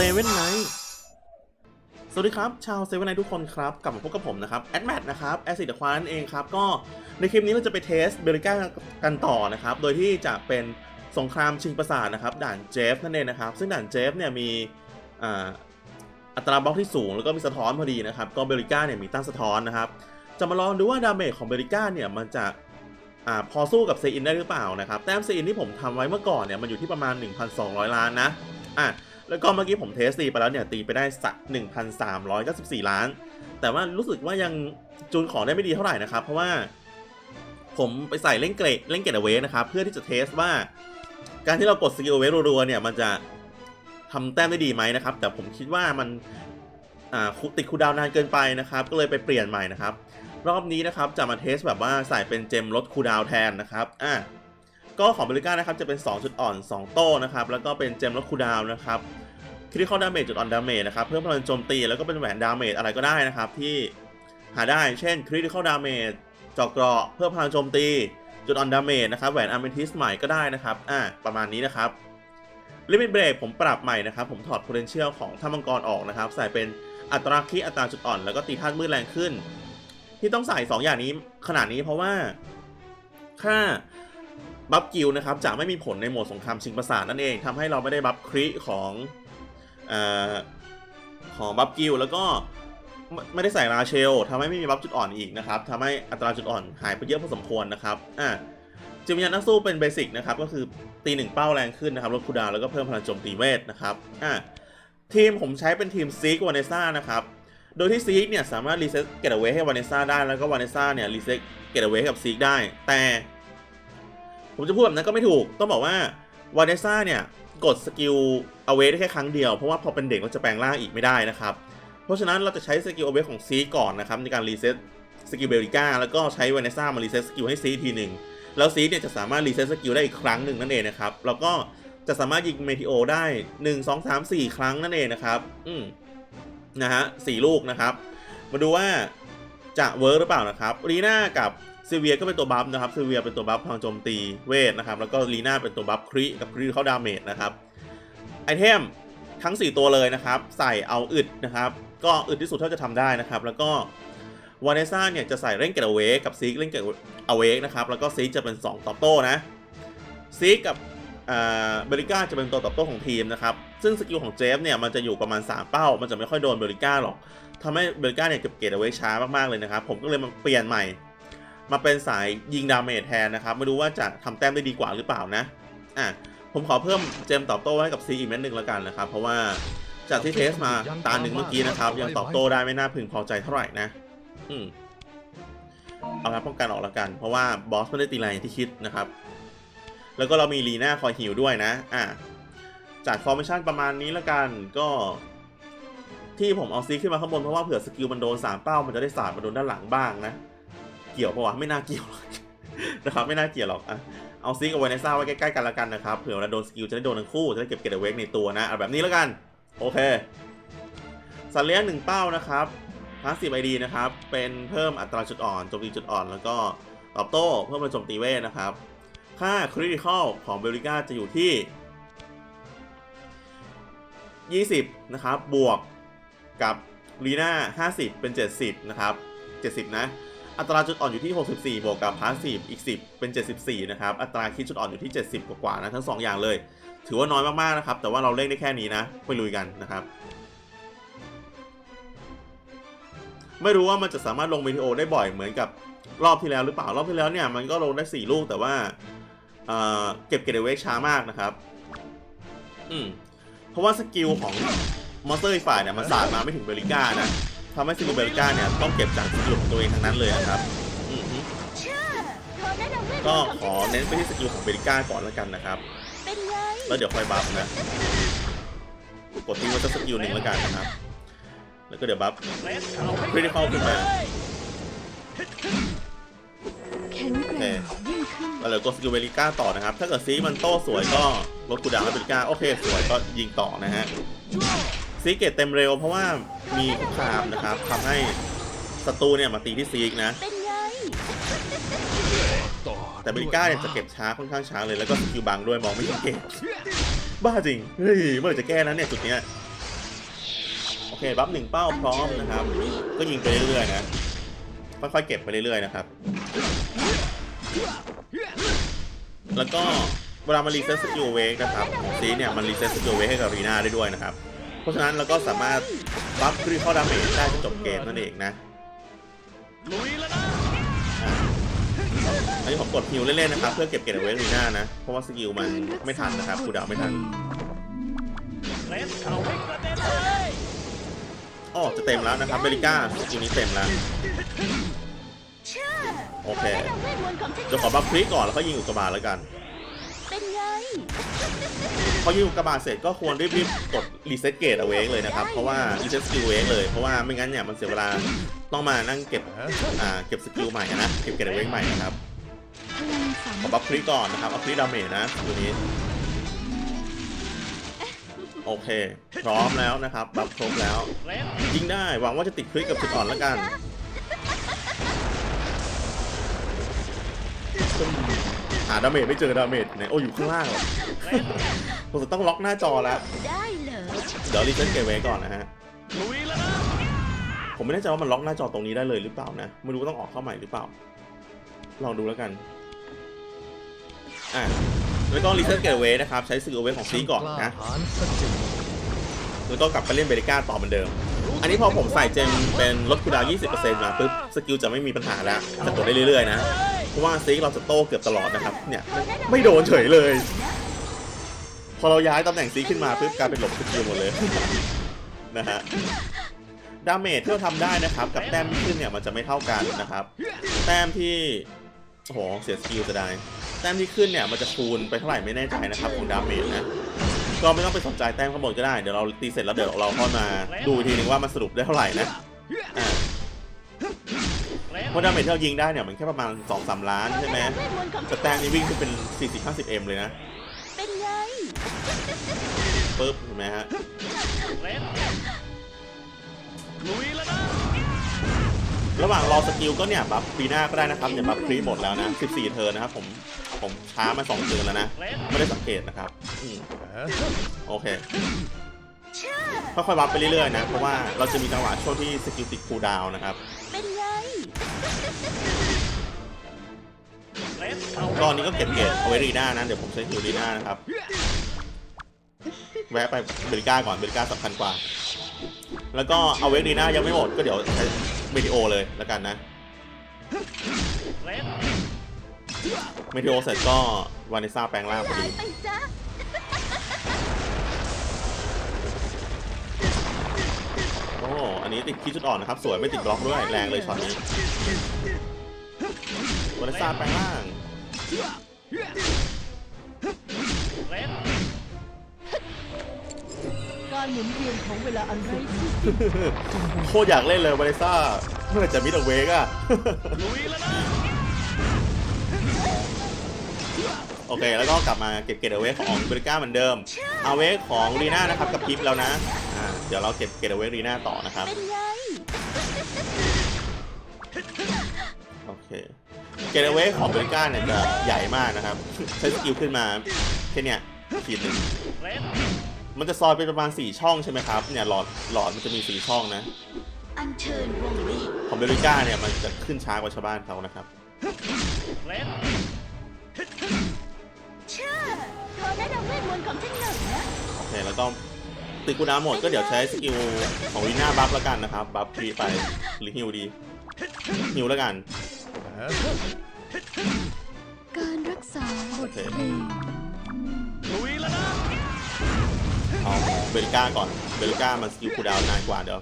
เซเว่นไนสวัสดีครับ ชาวเซเว่นไนทุกคนครับ กลับมาพบกับผมนะครับ แอดแมทนะครับแอซิดควานั่นเองครับ ก็ในคลิปนี้เราจะไปเทสเบริก้ากันต่อนะครับ โดยที่จะเป็นสงครามชิงประสาทนะครับ ด่านเจฟนั่นเองนะครับ ซึ่งด่านเจฟเนี่ยมีอ่าอัตราบล็อกที่สูง แล้วก็มีสะท้อนพอดีนะครับ ก็เบริก้าเนี่ยมีตั้งสะท้อนนะครับ จะมาลองดูว่าดาเมจของเบริก้าเนี่ยมันจะอพอสู้กับเซอินได้หรือเปล่านะครับ แต้มเซอินที่ผมทำไว้เมื่อก่อนเนี่ยมันอยู่ที่ประมาณ 1,200 ล้านนะ อะ แล้วก็เมื่อกี้ผมเทสตีไปแล้วเนี่ยตีไปได้สัก 1,394 ล้าน แต่ว่ารู้สึกว่ายังจูนของได้ไม่ดีเท่าไหร่นะครับ เพราะว่าผมไปใส่เล่นเกรดเล่นเกรดเอาไว้นะครับ เพื่อที่จะเทสว่า การที่เรากดสกิลเอาไว้รัวๆเนี่ยมันจะทำแต้มได้ดีไหมนะครับ แต่ผมคิดว่ามันติดคูดาวนานเกินไปนะครับ ก็เลยไปเปลี่ยนใหม่นะครับ รอบนี้นะครับจะมาเทสแบบว่าใส่เป็นเจมลดคูดาวแทนนะครับอะก็ของเบริก้านะครับจะเป็น 2 จุดอ่อน 2 โต้นะครับ แล้วก็เป็นเจมลดคูดาวนะครับ คริติคอลดาเมจจุดอ่อนดาเมจนะครับ เพิ่มพลังโจมตีแล้วก็เป็นแหวนดาเมจอะไรก็ได้นะครับ ที่หาได้เช่นคริติคอลดาเมจจอกเกราะเพิ่มพลังโจมตี จุดอ่อนดาเมจนะครับแหวนอะเมทิสใหม่ก็ได้นะครับอะประมาณนี้นะครับลิมิตเบรกผมปรับใหม่นะครับ ผมถอด potential ของท่ามังกรออกนะครับ ใส่เป็นอัตราคีอัตราจุดอ่อน แล้วก็ตีธาตุมืดแรงขึ้น ที่ต้องใส่ 2 อย่างนี้ขนาดนี้เพราะว่าค่าบัฟกิลนะครับจะไม่มีผลในโหมดสงครามชิงประสาทนั่นเองทำให้เราไม่ได้บัฟคริของ ของบัฟกิลแล้วก็ไม่ได้ใส่ราเชลทำให้ไม่มีบัฟจุดอ่อนอีกนะครับทำให้อัตราจุดอ่อนหายไปเยอะพอสมควรนะครับอ่าจิมยันนักสู้เป็นเบสิกนะครับก็คือตีหนึ่งเป้าแรงขึ้นนะครับลดคูดาวแล้วก็เพิ่มพลังโจมตีเวทนะครับอ่าทีมผมใช้เป็นทีมซีกวาเนซ่านะครับโดยที่ซีกเนี่ยสามารถรีเซ็ตเกตเวให้วานิซ่าได้แล้วก็วานิซ่าเนี่ยรีเซ็ตเกตเอาไว้ให้กับซีกได้ แต่ ผมจะพูดแบบนั้นก็ไม่ถูกต้องบอกว่า วานิซ่าเนี่ยกดสกิลเอาไว้ได้แค่ครั้งเดียว เพราะว่าพอเป็นเด็กเราจะแปลงร่างอีกไม่ได้นะครับ เพราะฉะนั้นเราจะใช้สกิลเอาไว้ของซีก่อนนะครับในการรีเซ็ตสกิลเบลิก้าแล้วก็ใช้วานิซ่ามารีเซ็ตสกิลให้ซีทีหนึ่งแล้วซีเนี่ยจะสามารถรีเซ็ตสกิลได้อีกครั้งหนึ่งนั่นเองนะครับแล้วก็จะสามารถยิงเมทิโอได้ 1 2 3 4 ครั้งนั่นเองนะครับ อืมนะฮะสี่ลูกนะครับ มาดูว่าจะเวิร์กหรือเปล่านะครับลีน่ากับ ซิเวียก็เป็นตัวบัฟนะครับซิเวียเป็นตัวบัฟพลังโจมตีเวทนะครับ แล้วก็ลีน่าเป็นตัวบัฟคริกับคริเข้าดาเมจนะครับ ไอเทมทั้ง 4 ตัวเลยนะครับ ใส่เอาอึดนะครับ ก็อึดที่สุดเท่าจะทำได้นะครับ แล้วก็วาเนซ่าเนี่ยจะใส่เล่นเกตเอาเวกับซีกเล่นเกตเอาเวกนะครับ แล้วก็ซีกจะเป็น 2ตอบโต้นะซีกกับเบริก้าจะเป็นตัวตอบโต้ของทีมนะครับ ซึ่งสกิลของเจฟเนี่ยมันจะอยู่ประมาณ 3 เป้า มันจะไม่ค่อยโดนเบริก้าหรอกทำให้เบริก้าเนี่ยเก็บเกตเอาไว้ช้ามากๆเลยนะครับ ผมก็เลยมาเปลี่ยนใหม่ มาเป็นสายยิงดาเมจแทนนะครับ ไม่รู้ว่าจะทำแต้มได้ดีกว่าหรือเปล่านะ อะ ผมขอเพิ่มเจมตอบโต้ให้กับซีอีกเม็ดหนึ่งแล้วกันนะครับ เพราะว่าจากที่เทสมาตาหนึ่งเมื่อกี้นะครับ ยังตอบโต้ได้ไม่น่าพึงพอใจเท่าไหร่นะ อืมเอาละป้องกันออกแล้วกัน เพราะว่าบอสไม่ได้ตีแรงอย่างที่คิดนะครับ แล้วก็เรามีลีน่าคอยฮิวด้วยนะ อะจัดฟอร์เมชันประมาณนี้แล้วกันก็ที่ผมเอาซีขึ้นมาข้างบนเพราะว่าเผื่อสกิลมันโดนสามเป้ามันจะได้สาดมาโดนด้านหลังบ้างนะ กี่ยวปะวะไม่น่าเกี่ยวหรอกนะครับไม่น่าเกี่ยวหรอกอะเอาซีกับไวเนซ่าไว้ใกล้ๆกันแล้วกันนะครับเผื่อเวลาโดนสกิลจะได้โดนทั้งคู่จะได้เก็บเกตเวกในตัวนะเอาแบบนี้แล้วกันโอเคสัตว์เลี้ยงหนึ่งเป้านะครับพาสซีฟไอดีนะครับเป็นเพิ่มอัตราจุดอ่อนโจมตีจุดอ่อน แล้วก็ตอบโต้เพิ่มพลังโจมตีเวทนะครับ ค่าคริติคอลของเบลิก้าจะอยู่ที่ 20 นะครับ บวกกับลีน่า50 เป็น 70 นะครับ 70 นะ อัตราจุดอ่อนอยู่ที่ 64 บวกกับพาสซีฟอีก 10 เป็น 74 นะครับ อัตราคิดจุดอ่อนอยู่ที่ 70 กว่าๆนะทั้ง 2 อย่างเลย ถือว่าน้อยมากๆนะครับ แต่ว่าเราเล่นได้แค่นี้นะ ไปลุยกันนะครับ ไม่รู้ว่ามันจะสามารถลงวิดีโอได้บ่อยเหมือนกับรอบที่แล้วหรือเปล่ารอบที่แล้วเนี่ยมันก็ลงได้ 4 ลูกแต่ว่าเเก็บเกรดเวกช้ามากนะครับ อืมเพราะว่าสกิลของมอนสเตอร์อีกฝ่ายเนี่ยมันสาดมาไม่ถึงเบลิก้านะ ทำให้สกิลเบลิก้าเนี่ยต้องเก็บจากสกิลของตัวเองทั้งนั้นเลยนะครับอืมฮึก็ขอเน้นไปที่สกิลของเบลิก้าก่อนแล้วกันนะครับเป็นไงแล้วเดี๋ยวค่อยบัฟนะ กดทิ้งไว้สักสกิลหนึ่งแล้วกันนะครับ แล้วก็เดี๋ยวบัฟคริติคอลขึ้นมาแข็งแกร่งยิ่งขึ้นแล้วเดี๋ยวกดสกิลเบลิก้าต่อนะครับ ถ้าเกิดซีมันโต้สวยก็ลดกูดาวน์ให้เบลิก้าโอเคสวยก็ยิงต่อนะฮะ ซีเกตเต็มเร็วเพราะว่ามีคุกคามนะครับทำให้ศัตรูเนี่ยมาตีที่ซีกนะ เป็นไงแต่เบลิก้าเนี่ยจะเก็บช้าค่อนข้างช้าเลยแล้วก็สกิลบังด้วยมองไม่เห็นเกตบ้าจริง เฮ้ยเมื่อไหร่จะแก้นั้นเนี่ยจุดเนี้ยโอเคบัฟหนึ่งเป้าพร้อมนะครับ ก็ยิงไปเรื่อยๆนะค่อยๆเก็บไปเรื่อยๆนะครับ แล้วก็เวลามันรีเซ็ตสกิลเวกนะครับซีเนี่ยมันรีเซ็ตสกิลเวกให้กับรีนาได้ด้วยนะครับ ราะฉะนั้นเราก็สามารถบัฟคริติคอลดาเมจได้จนจบเกมนั่นเองนะลุยแล้วนะอะอันนี้ผมกดฮิวเล่นๆนะครับ เพื่อเก็บเกรดเอาไว้รีนานะ เพราะว่าสกิลมันไม่ทันนะครับคูลดาวน์ไม่ทันเลสเอาให้กระเด็นเลยอ๋อจะเต็มแล้วนะครับเบริก้าสกิลนี้เต็มแล้วเชื่อโอเคธอได้ดังเวทมนต์ของฉันเดี๋ยวขอบัฟคริก่อนแล้วก็ยิงอุกกาบาตแล้วกัน เป็นไง พอยิงอุกกาบาตเสร็จก็ควรรีบๆกดรีเซ็ตเกรดเอาไว้เลยนะครับ เพราะว่ารีเซ็ตสกิลเวกเลยเพราะว่าไม่งั้นเนี่ยมันเสียเวลาต้องมานั่งเก็บอ่าเก็บสกิลใหม่นะเก็บเกรดเอาไว้ใหม่นะครับพลังสาขมัอคบัฟคีคริก่อนนะครับเอาคริดาเมจนะตัวนี้โอเค พร้อมแล้วนะครับ บัฟครบแล้วเลสยิงได้ หวังว่าจะติดคริกกับจุดอ่อนแล้วกัน หาดาเมจไม่เจอดาเมจไหนโอ้อยู่ข้างล่างเหรอเลสผมจะต้องล็อกหน้าจอแล้ว ได้เหรอเดี๋ยวรีเซ็ตเกมไว้ก่อนนะฮะ ลุยแล้วนะผมไม่แน่ใจว่ามันล็อกหน้าจอตรงนี้ได้เลยหรือเปล่านะ ไม่รู้ว่าต้องออกเข้าใหม่หรือเปล่า ลองดูแล้วกัน อะแล้วก็รีเซ็ตเกมไว้นะครับ ใช้สกิลเวของซีก่อนนะหรสักจริงแล้วก็กลับไปเล่นเบริก้าต่อเหมือนเดิม อันนี้พอผมใส่เจมเป็นลดคูดาวน์20%มาปุ๊บ สกิลจะไม่มีปัญหาแล้วจะกดได้เรื่อยๆนะ ราะว่าซีเราจะโต้เกือบตลอดนะครับ เนี่ยไม่โดนเฉยเลย พอเราย้ายตำแหน่งซีขึ้นมาปุ๊บกลายเป็นหลบสกิลหมดเลยนะฮะดาเมจที่เราทำได้นะครับ กับแต้มที่ขึ้นเนี่ยมันจะไม่เท่ากันนะครับ แต้มที่โอ้โหเสียสกิลจะได้แต้มที่ขึ้นเนี่ยมันจะคูณไปเท่าไหร่ไม่แน่ใจนะครับของดาเมจนะก็ไม่ต้องไปสนใจแต้มข้างบนก็ได้เดี๋ยวเราตีเสร็จแล้วเดี๋ยวเราค่อยมาดูอีกทีนึงว่ามันสรุปได้เท่าไหร่นะ เพราะดาเมจที่เรายิงได้เนี่ยมันแค่ประมาณ2-3ล้านใช่ไหมแต่แต้มนี้วิ่งขึ้นเป็น 40-50M เลยนะ เป็นไงปึ๊บเห็นไหมฮะลุยแล้วนะระหว่างรอสกิลก็เนี่ยบัฟปีหน้าก็ได้นะครับเนี่ยบัฟครีหมดแล้วนะ 14 เทิร์นนะครับผมผมช้ามา2เทิร์นแล้วนะ ไม่ได้สังเกตนะครับโอเคค่อยๆบัฟไปเรื่อยๆนะ เพราะว่าเราจะมีจังหวะช่วงที่สกิลติดคูลดาวน์นะครับ เป็น ไงเลสเอนนี้ก็เก็บเกรดเอาไว้รีน่านะ เดี๋ยวผมใช้ฮิวรีน่านะครับ แวะไปเบริก้าก่อนเบริก้าสำคัญกว่า แล้วก็เอาไว้รีน่ายังไม่หมดก็เดี๋ยวใช้เมดิโอเลยแล้วกันนะเมดิโอเสร็จก็วานิซ่าแปลงร่างพอดีโอ้อันนี้ติดคีย์จุดอ่อนนะครับ สวยไม่ติดบล็อกด้วยแรงเลยช็อตนี้ วานิซ่าแปลงร่างเลสการหมุนเวียนของเวลาอันไร้ที่โคตรอยากเล่นเลยวานิซ่าเมื่อไหร่จะมิดเอาเวกอะลุยแล้วนะโอเค แล้วก็กลับมาเก็บเกรดเอาเวกของเบริก้าเหมือนเดิม เอาเวกของรีน่านะครับกับพิปแล้วนะอ่าเดี๋ยวเราเก็บเกรดเอาเวกรีน่าต่อนะครับ เป็นไงโอเค เกรดเอาเวกของเบริก้าเนี่ยจะใหญ่มากนะครับ ใช้สกิลขึ้นมาแค่เนี้ยขีดหนึ่งเลสมันจะซอยเป็นประมาณ 4 ช่องใช่ไหมครับ เนี่ยหลอดหลอดมันจะมี 4 ช่องนะอัญเชิญวงเวทของเบริก้าเนี่ยมันจะขึ้นช้ากว่าชาวบ้านเขานะครับเลสเชื่อเธอได้ดังเวทมนต์ของฉันหน่อยนะโอเคแล้วก็ติดกูดาวหมดก็เดี๋ยวใช้สกิลของลีน่าบัฟแล้วกันนะครับ บัฟฟรีไปหรือฮิวดีฮิวแล้วกันเอ๊ะ การรักษาบทเพลงลุยแล้วนะเอาเบริก้าก่อน เบริก้ามันสกิลคูลดาวน์นานกว่าเดี๋ยว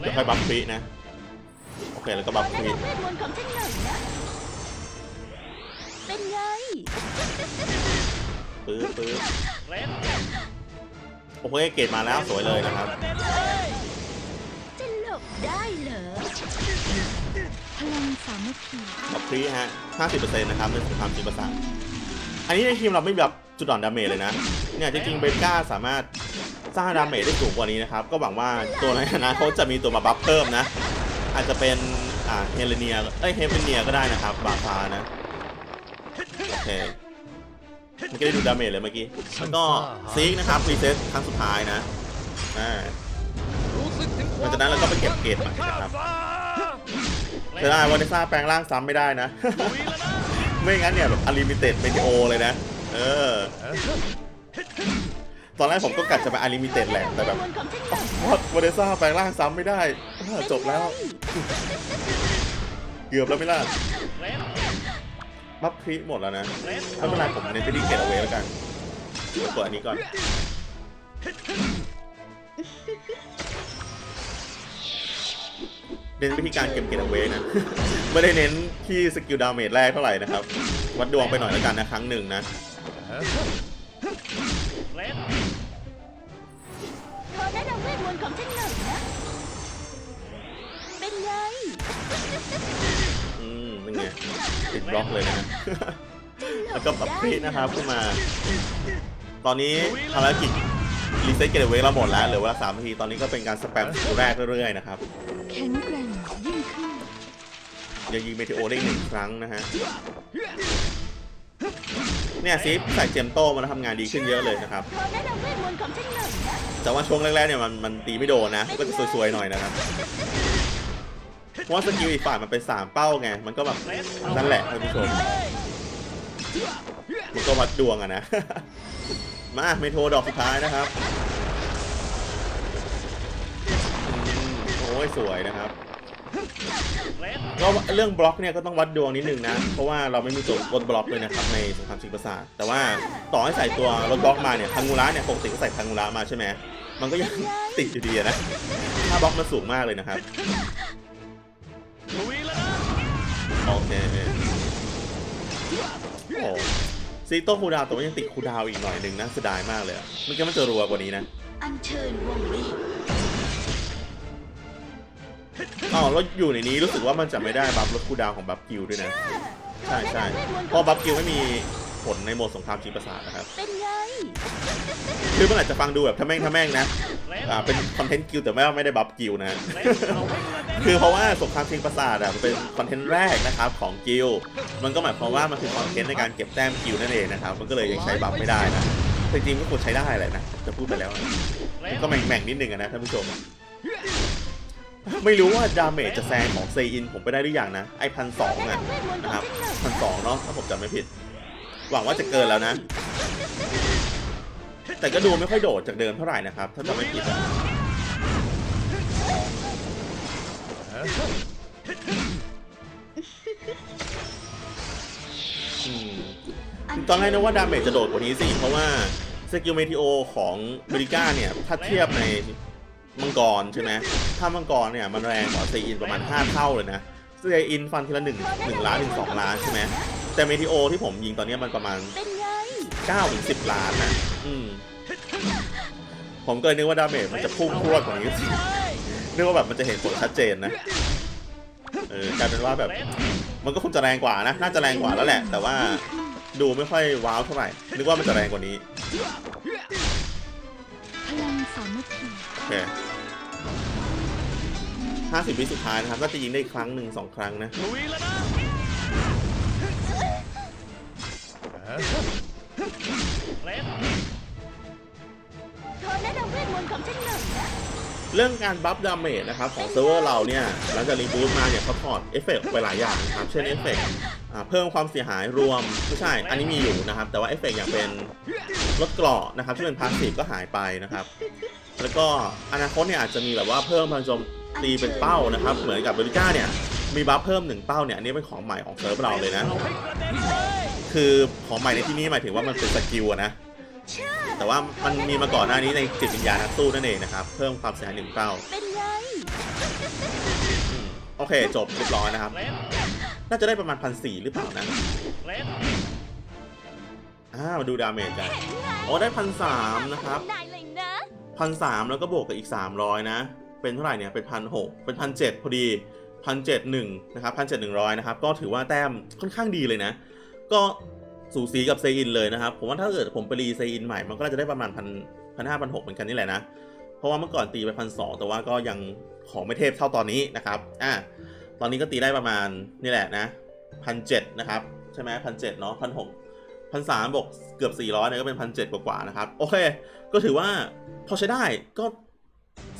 เลเดี๋ยวสค่อยบัฟฟรีนะ โอเคแล้วก็บัฟฟได้รีดังเวทมนต์ของฉันหน่อยนะ เป็นไงปื๊บปื๊บเลสโอเคเกรดมาแล้วสวยเลยนะครับ ได้เหรอ พลังสามัคคีบัฟฟรีฮะ 50%นะครับในสงครามจิตประสาทอันนี้ในทีมเราไม่แบบจุดอ่อนดาเมจเลยนะ เนี่ยจริงๆเบก้าสามารถสร้างดาเมจได้สูงกว่านี้นะครับ ก็หวังว่าตัวในอนาคตจะมีตัวมาบัฟเพิ่มนะ อาจจะเป็นอ่าเฮเลเนียเอ้ยเฮเปเนียก็ได้นะครับ บาฟานะ โอเคเมื่อกี้ได้ดูดาเมจเลยเมื่อกี้ แล้วก็ซีกนะครับรีเซ็ตครั้งสุดท้ายนะอ่า ลังจากนั้นเราก็ไปเก็บเกรดใหม่นะครับฟ้าเสียดายวันนี้ซ่าแปลงร่างซ้ำไม่ได้นะลุยแล้วนะไม่งั้นเนี่ยแบบอลิมิเต็ดเมทิโอเลยนะ เออ ตอนแรกผมก็กัดจะไปอลิมิเต็ดแหละ แต่แบบวนของฉันหน่อยวัดวันนี้ซ่าแปลงร่างซ้ำไม่ได้อ่าจบแล้ว เกือบแล้วไม่ล่ะเลนบัฟครีหมดแล้วนะเลนไม่เป็นไรผมเน้นไปที่เกตเอาไว้แล้วกันเดี๋ยวกดอันนี้ก่อน เน้นไปที่การเก็บเกตเอาไว้นะ ไม่ได้เน้นที่สกิลดาเมจแรกเท่าไหร่นะครับ วัดดวงไปหน่อยแล้วกันนะครั้งหนึ่งนะเลนขอแนะนำเวทมนต์ของฉันหน่อยนะ เป็นไง อืมนี่ไงติดบล็อกเลยนะ แล้วก็ปรับครีนะครับขึ้นมา ตอนนี้ภารกิจ รีเซ็ตเกตเอาไว้เราหมดแล้วเหลือเวลาสามนาทีตอนนี้ก็เป็นการสแปมสกิลแรกเรื่อยๆนะครับแข็งแกร่งยิ่งขึ้นยังยิงเมทีโอได้หนึ่งครั้งนะฮะเนี่ยซิปใส่เจมโต้มาแล้วทำงานดีขึ้นเยอะเลยนะครับ ขอแนะนำเวทมนต์ของฉันหน่อยนะแต่ว่าช่วงแรกๆเนี่ยมันมันตีไม่โดนนะก็จะซวยๆหน่อยนะครับเพราะว่าสกิลอีกฝ่ายมันเป็นสามเป้าไงมันก็แบบนนั่นแหละท่านผู้ชมมันก็วัดดวงอะนะ มาเมโทรดอกสุดท้ายนะครับโอ้ยสวยนะครับเลนก็เรื่องบล็อกเนี่ยก็ต้องวัดดวงนิดนึงนะ เพราะว่าเราไม่มีตัวลดบล็อกเลยนะครับในสงครามชิงประสาทแต่ว่าต่อให้ใส่ตัวลดบล็อกมาเนี่ยพังงูระเนี่ยปกติก็ใส่พังงูระมาใช่ไหมมันก็ยังติดอยู่ดีนะค่าบล็อกมันสูงมากเลยนะครับโอเคโอ้ ซีโต้คูดาวแต่ว่ายังติดคูดาวอีกหน่อยหนึ่งนะเสียดายมากเลยมันก็มันจะรัวกว่านี้นะอัญเชิญวงเวทอ๋อเราอยู่ในนี้รู้สึกว่ามันจะไม่ได้บัฟลดคูดาวของบัฟกิลด้วยนะ ใช่ใช่เพราะบัฟกิลไม่มี ผลในโหมดสงครามชิงประสาทนะครับ เป็นไง คือมันอาจจะฟังดูแบบทะแม่งทะแม่งนะเลนอ่าเป็นคอนเทนต์กิลแต่ไม่ไม่ได้บัฟกิลนะเลนเอาให้กระเด็นคือเพราะว่าสงครามชิงประสาทอะมันเป็นคอนเทนต์แรกนะครับของกิลมันก็หมายความว่ามันคือคอนเทนต์ในการเก็บแต้มกิลนั่นเองนะครับ มันก็เลยยังใช้บัฟไม่ได้นะแต่จริงๆก็ควรใช้ได้แหละนะ จะพูดไปแล้วนะเลมันนก็แหม่งๆนิดนึงอะนะท่านผู้ชมไม่รู้ว่าดาเมจจะแซงของเซอินผมไปได้หรือยังนะ ไอพันสองแนะอะนำเวทมนต์ขนะองครับฉันหน่อยพันสองเนาะถ้าผมจำไม่ผิด หวังว่าจะเกินแล้วนะ แต่ก็ดูไม่ค่อยโดดจากเดิมเท่าไหร่นะครับ ถ้าจำไม่ผิดอะอืมตอนแรกนึกว่าดาเมจจะโดดกว่านี้สิ เพราะว่าสกิลเมทิโอของเบริก้าเนี่ย ถ้าเทียบในมังกรใช่ไหมถ้ามังกรเนี่ยมันแรงกว่าเซอินประมาณ 5 เท่าเลยนะเซอินฟันทีละ1 1ล้านถึง2ล้านใช่ไหม แต่เมทิโอที่ผมยิงตอนเนี้ยมันประมาณเป็นไง9ถึง10 ล้านนะอืมผมก็เลยนึกว่าดาเมจมันจะพุ่งพรวดกว่านี้สินึกว่าแบบมันจะเห็นผลชัดเจนนะเออกลายเป็นว่าแบบเลนมันก็คงจะแรงกว่านะ น่าจะแรงกว่าแล้วแหละ แต่ว่าดูไม่ค่อยว้าวเท่าไหร่ นึกว่ามันจะแรงกว่านี้พลังสามัคคีโอเคห้าสิบวิสุดท้ายนะครับ ก็จะยิงได้อีกครั้งหนึ่งสองครั้งนะ ลุยแล้วนะเลนขอแนะนำเวทมนต์ของฉันหน่อยนะ เรื่องการบัฟดาเมจนะครับของเซิร์ฟเวอร์เราเนี่ยหลังจากรีบูตมาเนี่ยเขาถอดเอฟเฟกต์ไปหลายอย่างนะครับเช่นเอฟเฟกต์เพิ่มความเสียหายรวมไม่ใช่ อันนี้มีอยู่นะครับ แต่ว่าเอฟเฟกต์อย่างเป็นลดเกราะนะครับที่เป็นพาสซีฟก็หายไปนะครับ แล้วก็อนาคตเนี่ยอาจจะมีแบบว่าเพิ่มพลังโจมตีเป็นเป้านะครับ เหมือนกับเบริก้าเนี่ยมีบัฟเพิ่มหนึ่งเป้าเนี่ยอันนี้เป็นของใหม่ของเซิร์ฟเราเลยนะ เอาให้กระเด็นเลยคือของใหม่ในที่นี้หมายถึงว่ามันเป็นสกิลอะนะ แต่ว่ามันมีมาก่อนหน้านี้ในจิตวิญญาณนักสู้นั่นเองนะครับ เพิ่มความเสียหายหนึ่งเป้าเป็นไงอืมโอเค จบเรียบร้อยนะครับเลนน่าจะได้ประมาณพันสี่หรือเปล่านะเลนอ่ามาดูดาเมจกันโอ้ได้พันสามนะครับนายเลยนะพันสามแล้วก็บวกกับอีกสามร้อยนะ เป็นเท่าไหร่เนี่ย เป็นพันหกเป็นพันเจ็ดพอดีพันเจ็ดหนึ่งนะครับพันเจ็ดหนึ่งร้อยนะครับ ก็ถือว่าแต้มค่อนข้างดีเลยนะ ก็สูสีกับเซอินเลยนะครับ ผมว่าถ้าเกิดผมไปรีเซอินใหม่มันก็น่าจะได้ประมาณพันพันห้าพันหกเหมือนกันนี่แหละนะ เพราะว่าเมื่อก่อนตีไปพันสองแต่ว่าก็ยังของไม่เทพเท่าตอนนี้นะครับอ่าตอนนี้ก็ตีได้ประมาณนี่แหละนะพันเจ็ดนะครับ ใช่ไหมพันเจ็ดเนาะพันหกพันสามบวกเกือบสี่ร้อยเนี่ยก็เป็นพันเจ็ดกว่าๆนะครับ โอเค ก็ถือว่าพอใช้ได้ก็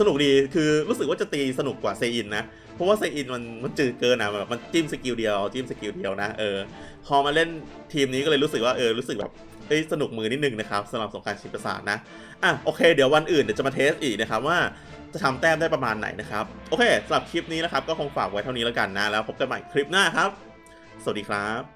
สนุกดีคือรู้สึกว่าจะตีสนุกกว่าเซอินนะ เพราะว่าเซอินมันมันจืดเกินอะแบบมันจิ้มสกิลเดียวจิ้มสกิลเดียวนะเออพอมาเล่นทีมนี้ก็เลยรู้สึกว่าเออรู้สึกแบบเอ้ยสนุกมือนิดนึงนะครับสำหรับสงกรารชิงประสาทนะอะโอเค เดี๋ยววันอื่นเดี๋ยวจะมาเทสอีกนะครับว่าจะทำแต้มได้ประมาณไหนนะครับโอเคสำหรับคลิปนี้นะครับก็คงฝากไว้เท่านี้แล้วกันนะ แล้วพบกันใหม่คลิปหน้าครับ สวัสดีครับ